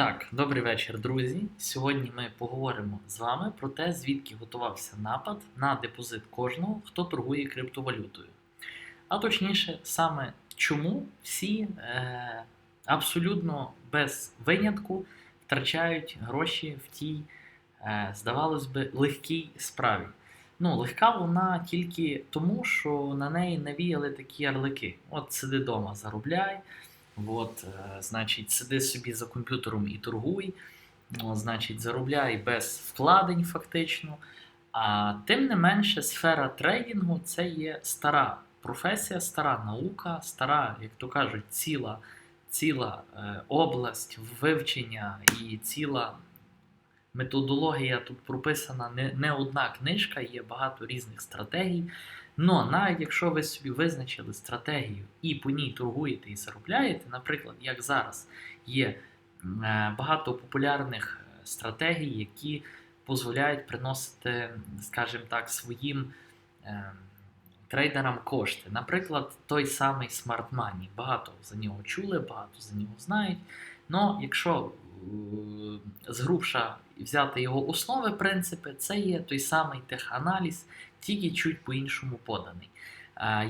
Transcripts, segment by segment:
Так, добрий вечір, друзі. Сьогодні ми поговоримо з вами про те, звідки готувався напад на депозит кожного, хто торгує криптовалютою. А точніше, саме чому всі е, абсолютно без винятку втрачають гроші в тій, е, здавалось би, легкій справі. Ну, легка вона тільки тому, що на неї навіяли такі ярлики. От сиди вдома, заробляй. От, е, значить, сиди собі за комп'ютером і торгуй, значить, заробляй без вкладень, фактично. А тим не менше, сфера трейдингу це є стара професія, стара наука, стара, як то кажуть, ціла, ціла е, область вивчення і ціла методологія тут прописана не, не одна книжка, є багато різних стратегій. Но навіть якщо ви собі визначили стратегію і по ній торгуєте і заробляєте, наприклад, як зараз є е, багато популярних е, стратегій, які дозволяють приносити, скажімо так, своїм е, трейдерам кошти. Наприклад, той самий Smart Money. Багато за нього чули, багато за нього знають. Но якщо згрубша взяти його основи, принципи, це є той самий теханаліз, тільки чуть по-іншому поданий.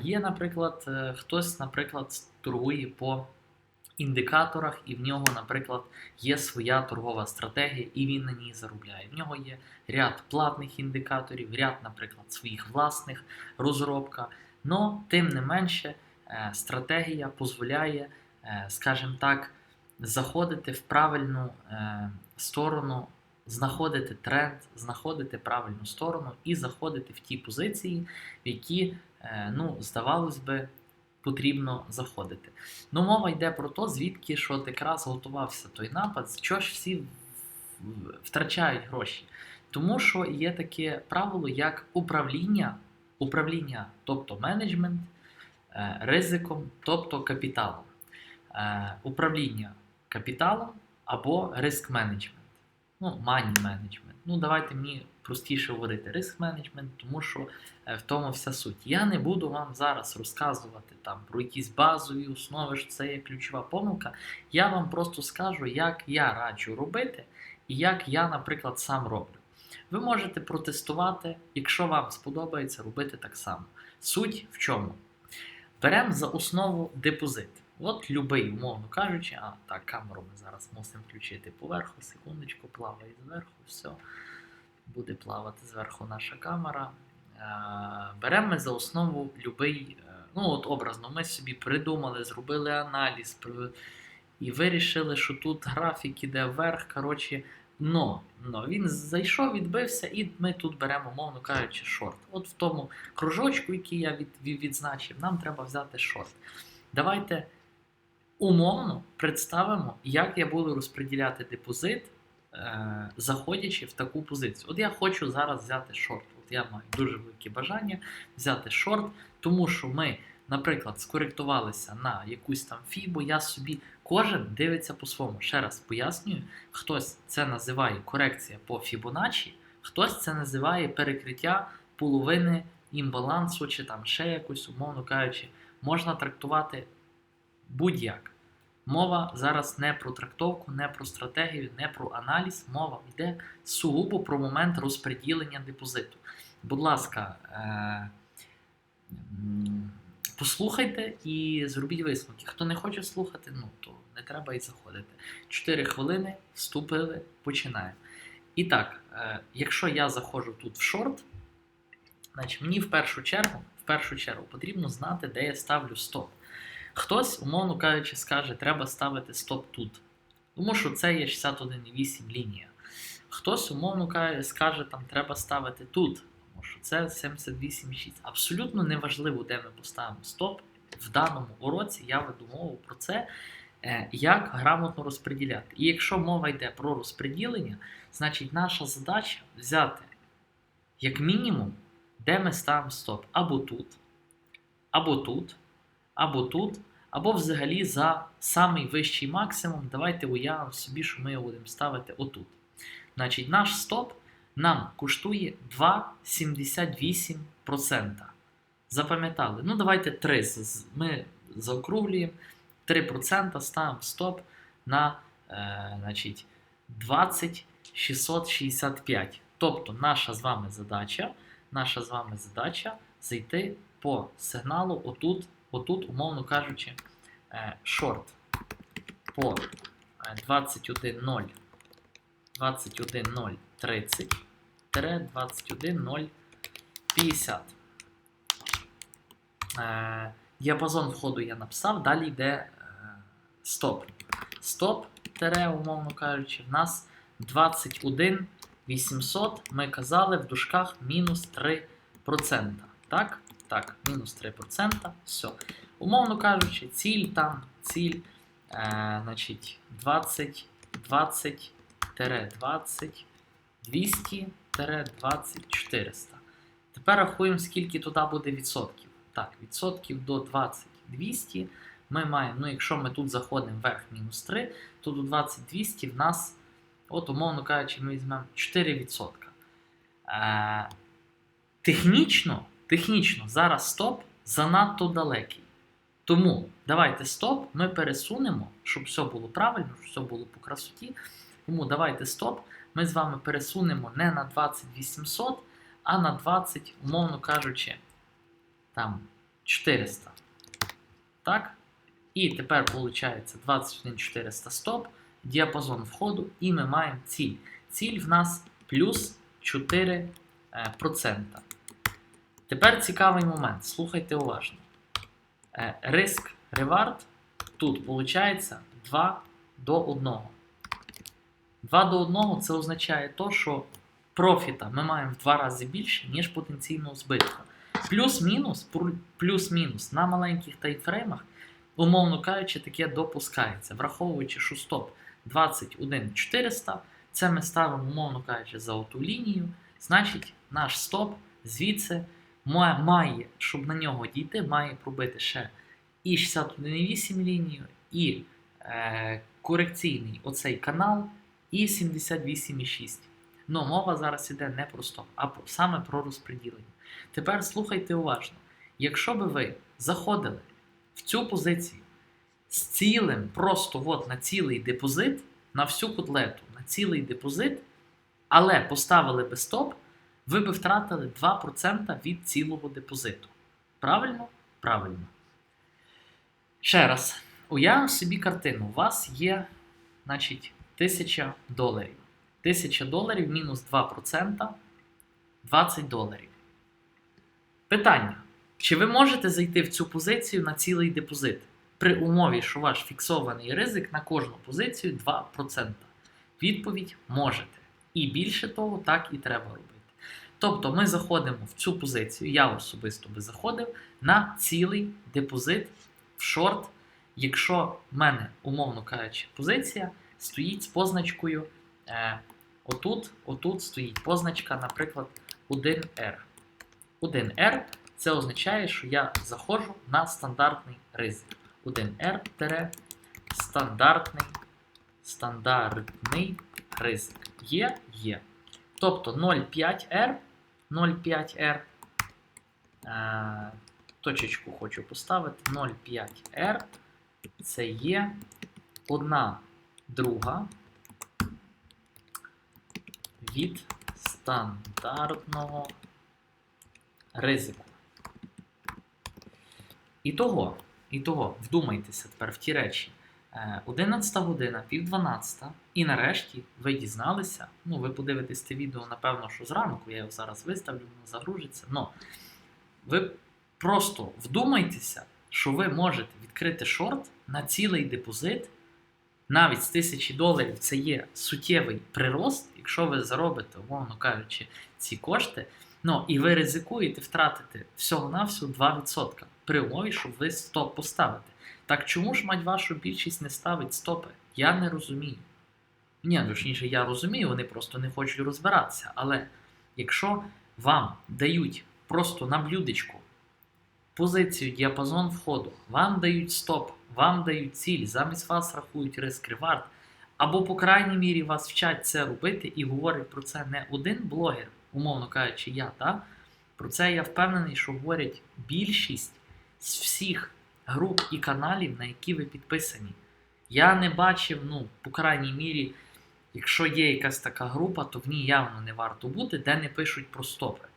Є, наприклад, е, хтось, наприклад, торгує по індикаторах, і в нього, наприклад, є своя торгова стратегія, і він на ній заробляє. В нього є ряд платних індикаторів, ряд, наприклад, своїх власних розробка. Но, тим не менше, е, стратегія дозволяє, е, скажімо так, заходити в правильну сторону знаходити тренд, знаходити правильну сторону і заходити в ті позиції, в які, е, ну, здавалось би, потрібно заходити. Ну, мова йде про те, звідки що от якраз готувався той напад, що ж всі втрачають гроші. Тому що є таке правило, як управління, управління, тобто менеджмент, е, ризиком, тобто капіталом. Е, управління капіталом або риск менеджмент ну, money management. Ну, давайте мені простіше говорити риск менеджмент, тому що е, в тому вся суть. Я не буду вам зараз розказувати там про якісь базові основи, що це є ключова помилка. Я вам просто скажу, як я раджу робити і як я, наприклад, сам роблю. Ви можете протестувати, якщо вам сподобається робити так само. Суть в чому? Беремо за основу депозит. От любий, умовно кажучи, а так, камеру ми зараз мусимо включити поверху, секундочку, плаває зверху, все. Буде плавати зверху наша камера. Е, беремо ми за основу любий, е, ну от образно, ми собі придумали, зробили аналіз і вирішили, що тут графік іде вверх. коротше, но, но він зайшов, відбився, і ми тут беремо, мовно кажучи, шорт. От в тому кружочку, який я від, від, відзначив, нам треба взяти шорт. Давайте умовно представимо, як я буду розподіляти депозит, е, заходячи в таку позицію. От я хочу зараз взяти шорт. От я маю дуже велике бажання взяти шорт, тому що ми, наприклад, скоректувалися на якусь там фібу, я собі кожен дивиться по-своєму. Ще раз пояснюю, хтось це називає корекція по Фібоначчі, хтось це називає перекриття половини імбалансу, чи там ще якось, умовно кажучи, можна трактувати будь-як. Мова зараз не про трактовку, не про стратегію, не про аналіз. Мова йде сугубо про момент розподілення депозиту. Будь ласка, е- послухайте і зробіть висновки. Хто не хоче слухати, ну то не треба і заходити. Чотири хвилини вступили, починаємо. І так, е якщо я заходжу тут в шорт, значить мені в першу чергу, в першу чергу потрібно знати, де я ставлю стоп. Хтось, умовно кажучи, скаже, треба ставити стоп тут. Тому що це є 61,8 лінія. Хтось, умовно кажучи, скаже, там треба ставити тут. Тому що це 78,6. Абсолютно неважливо, де ми поставимо стоп. В даному уроці я веду мову про це, е, як грамотно розподіляти. І якщо мова йде про розподілення, значить наша задача взяти, як мінімум, де ми ставимо стоп. Або тут, або тут, або тут, або взагалі за самий вищий максимум. Давайте уявимо собі, що ми його будемо ставити отут. Значить, наш стоп нам коштує 2,78%. Запам'ятали? Ну, давайте 3. Ми заокруглюємо 3% ставимо стоп на е, значить, 20665. Тобто наша з вами задача, наша з вами задача зайти по сигналу отут, отут, умовно кажучи, е, шорт по е, 21.0 21.030 21.050. Е, Діапазон входу я написав, далі йде е, стоп. Стоп, тере, умовно кажучи, в нас 21 800, ми казали в дужках мінус 3%. Так? Так, мінус 3%. Все. Умовно кажучи, ціль там, ціль, е, значить, 20, 20, 20, 200, 20, 400. Тепер рахуємо, скільки туди буде відсотків. Так, відсотків до 20, 200 ми маємо, ну якщо ми тут заходимо вверх мінус 3, то до 20, 200 в нас, от умовно кажучи, ми візьмемо 4%. Е, технічно, технічно зараз стоп занадто далекий. Тому давайте стоп, ми пересунемо, щоб все було правильно, щоб все було по красоті. Тому давайте стоп. Ми з вами пересунемо не на 20800, а на 20, умовно кажучи, там 400. Так? І тепер виходить 21400 стоп, діапазон входу, і ми маємо ціль. Ціль в нас плюс 4%. Тепер цікавий момент. Слухайте уважно. Е, Риск ревард тут виходить 2 до 1. 2 до 1 це означає то, що профіта ми маємо в 2 рази більше, ніж потенційного збитку. Плюс-мінус, плюс-мінус на маленьких таймфреймах, умовно кажучи, таке допускається, враховуючи, що стоп 21 400, це ми ставимо, умовно кажучи, за оту лінію. Значить, наш стоп звідси має, щоб на нього дійти, має пробити ще і 61,8 лінію, і е, корекційний оцей канал, і 78,6. Ну, мова зараз іде не про стоп, а саме про розподілення. Тепер слухайте уважно. Якщо би ви заходили в цю позицію з цілим, просто от на цілий депозит, на всю котлету, на цілий депозит, але поставили би стоп, ви би втратили 2% від цілого депозиту. Правильно? Правильно. Ще раз, уявимо собі картину. У вас є, значить, 1000 доларів. 1000 доларів мінус 2% 20 доларів. Питання: чи ви можете зайти в цю позицію на цілий депозит при умові, що ваш фіксований ризик на кожну позицію 2%? Відповідь можете. І більше того, так і треба робити. Тобто ми заходимо в цю позицію, я особисто би заходив на цілий депозит в шорт, якщо в мене, умовно кажучи, позиція стоїть з позначкою. Е, отут, отут стоїть позначка, наприклад, 1R. 1R це означає, що я заходжу на стандартний ризик. 1R стандартний, стандартний ризик. Є, є. Тобто 0,5R, 0,5R. Е, точечку хочу поставити. 0,5R. Це є одна друга від стандартного ризику. І того, і того, вдумайтеся тепер в ті речі. Е, 11 година, пів 12, і нарешті ви дізналися. Ну, ви подивитесь це відео, напевно, що зранку, я його зараз виставлю, воно загружиться. Но ви просто вдумайтеся, що ви можете відкрити шорт на цілий депозит. Навіть з тисячі доларів це є суттєвий прирост, якщо ви заробите, умовно кажучи, ці кошти. Ну і ви ризикуєте втратити всього-навсього 2% при умові, щоб ви стоп поставите. Так чому ж мать вашу більшість не ставить стопи? Я не розумію. Ні, точніше, я розумію, вони просто не хочуть розбиратися. Але якщо вам дають просто на блюдечку позицію, діапазон входу, вам дають стоп, вам дають ціль, замість вас рахують риск ревард, або, по крайній мірі, вас вчать це робити і говорить про це не один блогер, умовно кажучи, я, та? про це я впевнений, що говорять більшість з всіх груп і каналів, на які ви підписані. Я не бачив, ну, по крайній мірі, якщо є якась така група, то в ній явно не варто бути, де не пишуть про стопи.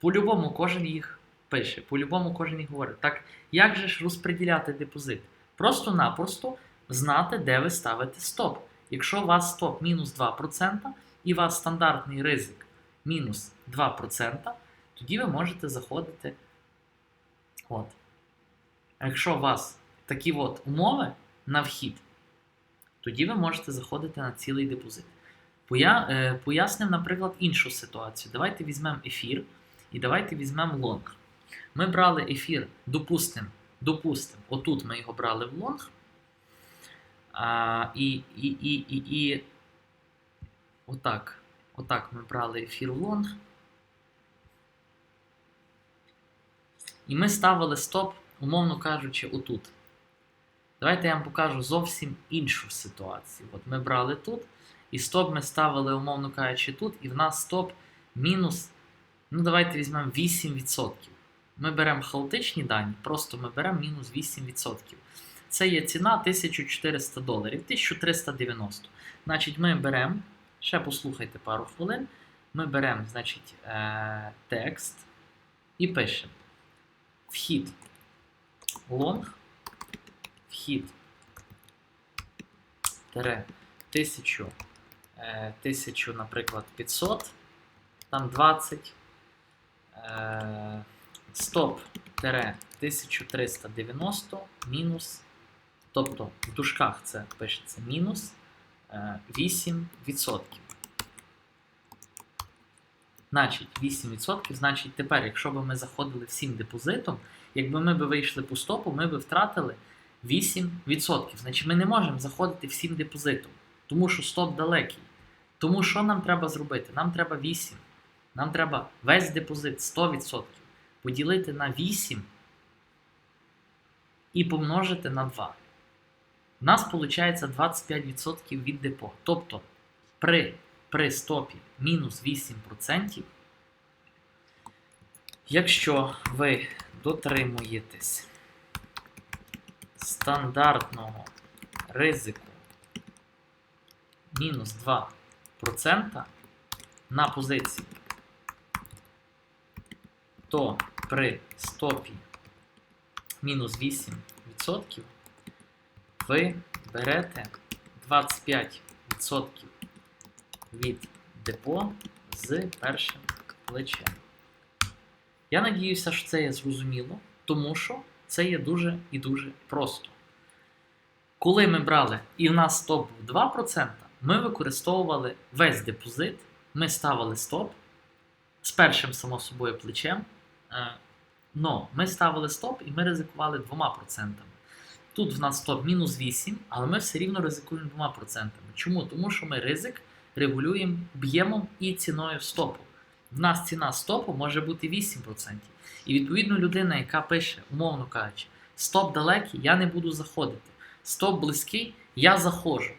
По-любому кожен їх пише, по-любому кожен їх говорить. Так як же ж розподіляти депозит? Просто-напросто знати, де ви ставите стоп. Якщо у вас стоп мінус 2% і у вас стандартний ризик мінус 2%, тоді ви можете заходити. От. А якщо у вас такі от умови на вхід, тоді ви можете заходити на цілий депозит. Поя... е, Пояснив, наприклад, іншу ситуацію. Давайте візьмемо ефір і давайте візьмемо лонг. Ми брали ефір, допустимо, допустим, отут ми його брали в лонг. А, і, і, і, і, і отак. Отак ми брали ефір в лонг. І ми ставили стоп, умовно кажучи, отут. Давайте я вам покажу зовсім іншу ситуацію. От ми брали тут, і стоп ми ставили, умовно кажучи, тут, і в нас стоп мінус. Ну, давайте візьмемо 8%. Ми беремо хаотичні дані, просто ми беремо мінус 8%. Це є ціна 1400 доларів, 1390. Значить, ми беремо, ще послухайте пару хвилин. Ми беремо, значить, е- текст і пишемо. Вхід. Лонг. Вхід. Тере 1000, е, 1000, наприклад, 500, там 20. Е, стоп тере 1390 мінус. Тобто в дужках це пишеться мінус е, 8%. Значить, 8%, значить, тепер, якщо б ми заходили всім депозитом, якби ми б вийшли по стопу, ми б втратили 8%. Значить, ми не можемо заходити всім депозитом, тому що стоп далекий. Тому що нам треба зробити? Нам треба 8. Нам треба весь депозит 100% поділити на 8 і помножити на 2. У нас виходить 25% від депо. Тобто при, при стопі мінус 8%, якщо ви дотримуєтесь стандартного ризику мінус 2% на позиції, то при стопі мінус 8% ви берете 25% від депо з першим плечем. Я надіюся, що це є зрозуміло, тому що це є дуже і дуже просто. Коли ми брали і в нас стоп був 2%, ми використовували весь депозит, ми ставили стоп з першим, само собою, плечем. Е, Но ми ставили стоп і ми ризикували 2%. Тут в нас стоп мінус 8, але ми все рівно ризикуємо 2%. Чому? Тому що ми ризик регулюємо об'ємом і ціною стопу. В нас ціна стопу може бути 8%. І відповідно людина, яка пише, умовно кажучи, стоп далекий, я не буду заходити. Стоп близький, я заходжу.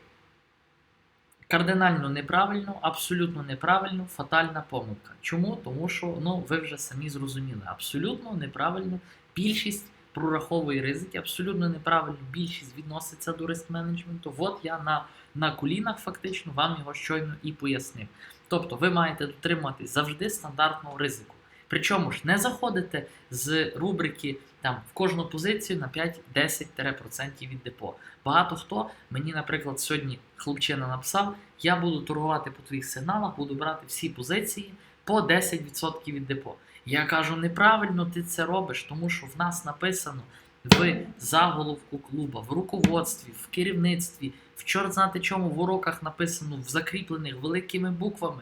Кардинально неправильно, абсолютно неправильно, фатальна помилка. Чому? Тому що ну, ви вже самі зрозуміли. Абсолютно неправильно. Більшість прораховує ризики, абсолютно неправильно більшість відноситься до риск менеджменту. От я на, на колінах фактично вам його щойно і пояснив. Тобто ви маєте дотримуватись завжди стандартного ризику. Причому ж не заходите з рубрики там в кожну позицію на 5-10% від депо. Багато хто мені, наприклад, сьогодні хлопчина написав: я буду торгувати по твоїх сигналах, буду брати всі позиції по 10% від депо. Я кажу, неправильно ти це робиш, тому що в нас написано в заголовку клуба, в руководстві, в керівництві, в чорт знати чому в уроках написано в закріплених великими буквами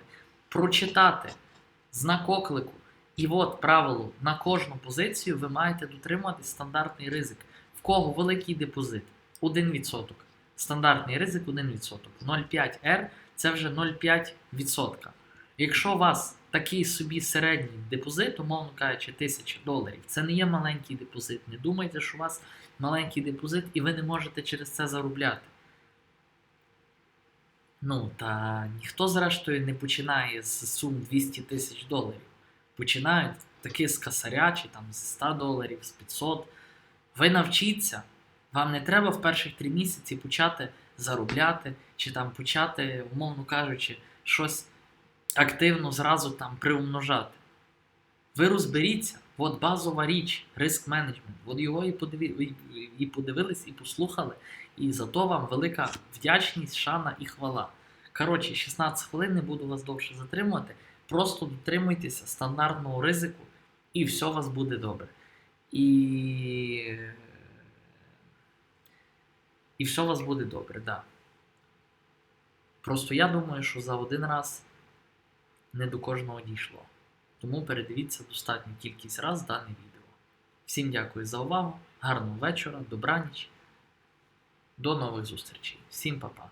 прочитати знак оклику. І от правило на кожну позицію ви маєте дотримувати стандартний ризик. В кого великий депозит? 1%. Стандартний ризик 1%. 0,5R це вже 0,5%. Якщо у вас такий собі середній депозит, умовно кажучи, 1000 доларів, це не є маленький депозит. Не думайте, що у вас маленький депозит і ви не можете через це заробляти. Ну, та ніхто, зрештою, не починає з сум 200 тисяч доларів. Починають таки з касаря, чи там з 100 доларів, з 500. Ви навчіться, Вам не треба в перших три місяці почати заробляти, чи там почати, умовно кажучи, щось активно зразу там приумножати. Ви розберіться, от базова річ, риск менеджмент. От його і, подиві, і, подивились, і послухали. І за то вам велика вдячність, шана і хвала. Коротше, 16 хвилин не буду вас довше затримувати. Просто дотримуйтеся стандартного ризику, і все у вас буде добре. І. І все у вас буде добре, да. Просто я думаю, що за один раз не до кожного дійшло. Тому передивіться достатню кількість раз дане відео. Всім дякую за увагу, гарного вечора, добраніч. До нових зустрічей. Всім па-па.